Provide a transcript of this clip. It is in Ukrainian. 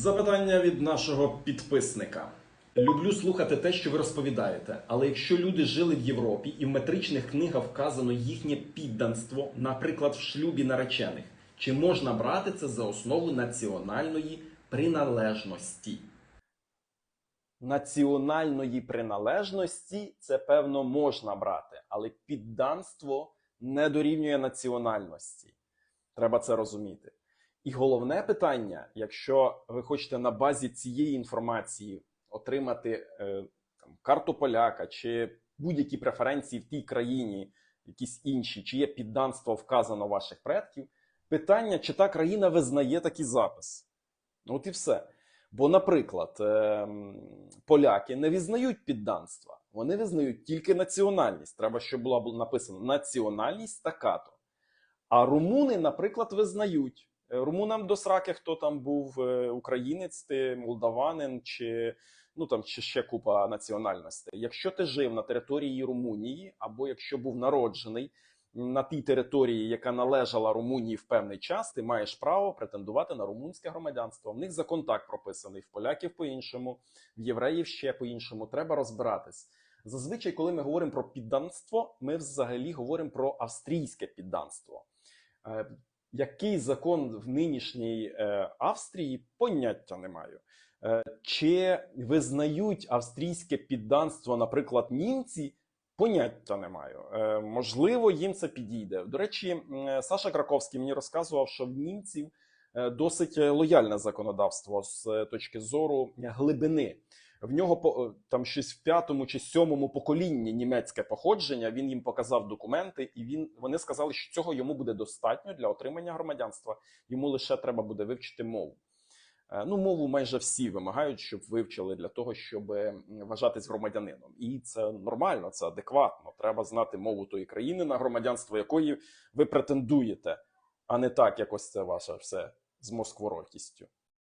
Запитання від нашого підписника. Люблю слухати те, що ви розповідаєте, але якщо люди жили в Європі і в метричних книгах вказано їхнє підданство, наприклад, в шлюбі наречених, чи можна брати це за основу національної приналежності? Національної приналежності це певно можна брати, але підданство не дорівнює національності. Треба це розуміти. І головне питання, якщо ви хочете на базі цієї інформації отримати е, там, карту поляка чи будь-які преференції в тій країні, якісь інші, чи є підданство вказано ваших предків, питання, чи та країна визнає такий запис. Ну, От і все. Бо, наприклад, е, поляки не визнають підданства, вони визнають тільки національність. Треба, щоб була бу- написано національність така-то. А румуни, наприклад, визнають. Е, Румунам до сраки, хто там був е, українець, ти молдаванин чи ну там чи ще купа національностей. Якщо ти жив на території Румунії, або якщо був народжений на тій території, яка належала Румунії в певний час, ти маєш право претендувати на румунське громадянство. В них закон так прописаний, в поляків по-іншому, в євреїв ще по-іншому. Треба розбиратись. Зазвичай, коли ми говоримо про підданство, ми взагалі говоримо про австрійське підданство. Який закон в нинішній е, Австрії поняття не маю. Е, Чи визнають австрійське підданство, наприклад, німці? Поняття не маю. Е, Можливо, їм це підійде. До речі, Саша Краковський мені розказував, що в німців досить лояльне законодавство з точки зору глибини. В нього е, там щось в п'ятому чи сьомому поколінні німецьке походження. Він їм показав документи, і він вони сказали, що цього йому буде достатньо для отримання громадянства. Йому лише треба буде вивчити мову. Е, Ну, мову майже всі вимагають, щоб вивчили для того, щоб вважатись громадянином. І це нормально, це адекватно. Треба знати мову тої країни, на громадянство якої ви претендуєте, а не так, як ось це ваше все з москворокістю.